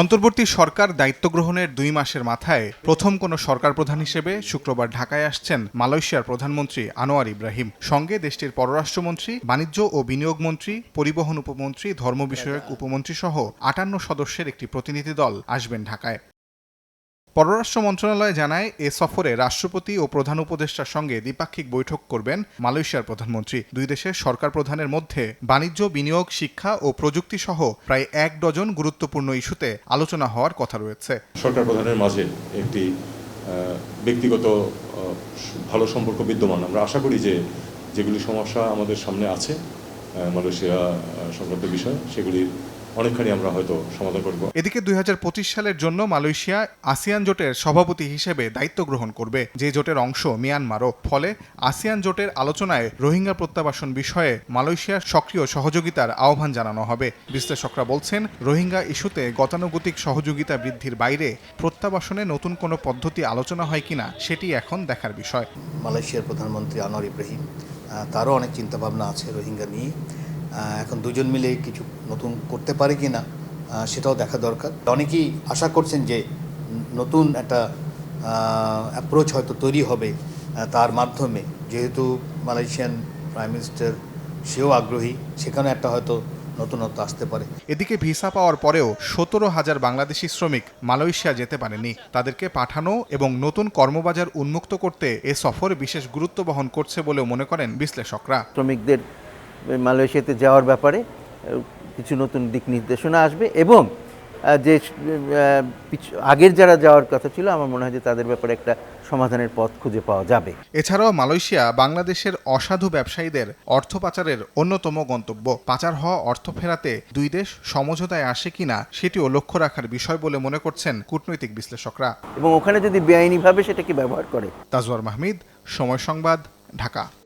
অন্তর্বর্তী সরকার দায়িত্ব গ্রহণের দুই মাসের মাথায় প্রথম কোনো সরকার প্রধান হিসেবে শুক্রবার ঢাকায় আসছেন মালয়েশিয়ার প্রধানমন্ত্রী আনোয়ার ইব্রাহিম। সঙ্গে দেশটির পররাষ্ট্রমন্ত্রী, বাণিজ্য ও বিনিয়োগ মন্ত্রী, পরিবহন উপমন্ত্রী, ধর্ম বিষয়ক উপমন্ত্রী সহ আটান্ন সদস্যের একটি প্রতিনিধি দল আসবেন ঢাকায়। পররাষ্ট্র মন্ত্রণালয় জানায়, এ সফরে রাষ্ট্রপতি ও প্রধান উপদেষ্টার সঙ্গে দ্বিপাক্ষিক বৈঠক করবেন মালয়েশিয়ার প্রধানমন্ত্রী। দুই দেশের সরকার প্রধানের মধ্যে বাণিজ্য, বিনিয়োগ, শিক্ষা ও প্রযুক্তি সহ প্রায় এক ডজন গুরুত্বপূর্ণ ইস্যুতে আলোচনা হওয়ার কথা রয়েছে। সরকার প্রধানের মাঝে একটি ব্যক্তিগত ভালো সম্পর্ক বিদ্যমান। আমরা আশা করি যে যেগুলি সমস্যা আমাদের সামনে আছে মালয়েশিয়া সংক্রান্ত বিষয়, সেগুলির অনেকখানি আমরা হয়তো সমাধান করব। এদিকে দুই হাজার পঁচিশ সালের জন্য মালয়েশিয়া আসিয়ান জোটের সভাপতি হিসেবে দায়িত্ব গ্রহণ করবে যে জোটের অংশ মিয়ানমারও। ফলে আসিয়ান জোটের আলোচনায় রোহিঙ্গা প্রত্যাবাসন বিষয়ে মালয়েশিয়ার সক্রিয় সহযোগিতার আহ্বান জানানো হবে। বিশ্লেষকরা বলছেন রোহিঙ্গা ইস্যুতে গতানুগতিক সহযোগিতা বৃদ্ধির বাইরে প্রত্যাবাসনে নতুন কোনো পদ্ধতি আলোচনা হয় কিনা সেটি এখন দেখার বিষয়। মালয়েশিয়ার প্রধানমন্ত্রী আনোয়ার ইব্রাহিম তারও অনেক চিন্তাভাবনা আছে রোহিঙ্গা নিয়ে। এখন দুজন মিলে কিছু নতুন করতে পারে কি না সেটাও দেখা দরকার। অনেকেই আশা করছেন যে নতুন একটা অ্যাপ্রোচ হয়তো তৈরি হবে তার মাধ্যমে। যেহেতু মালয়েশিয়ান প্রাইম মিনিস্টার সেও আগ্রহী সেখানে একটা হয়তো নতুনত্ব আসতে পারে। এদিকে ভিসা পাওয়ার পরেও সতেরো হাজার বাংলাদেশি শ্রমিক মালয়েশিয়া যেতে পারেনি। তাদেরকে পাঠানো এবং নতুন কর্মবাজার উন্মুক্ত করতে এ সফর বিশেষ গুরুত্ব বহন করছে বলেও মনে করেন বিশ্লেষকরা। শ্রমিকদের মালয়েশিয়াতে যাওয়ার ব্যাপারে কিছু নতুন দিক নির্দেশনা আসবে এবং যে আগের যারা যাওয়ার কথা ছিল আমার মনে হয় যে তাদের ব্যাপারে একটা সমাধানের পথ খুঁজে পাওয়া যাবে। এছাড়াও মালয়েশিয়া বাংলাদেশের অসাধু ব্যবসায়ীদের অর্থ পাচারের অন্যতম গন্তব্য। পাচার হওয়া অর্থ ফেরাতে দুই দেশ সমঝোতায় আসে কিনা সেটিও লক্ষ্য রাখার বিষয় বলে মনে করছেন কূটনৈতিক বিশ্লেষকরা। এবং ওখানে যদি বেআইনিভাবে সেটাকে ব্যবহার করে? তাজওয়ার মাহমিদ সময় সংবাদ ঢাকা।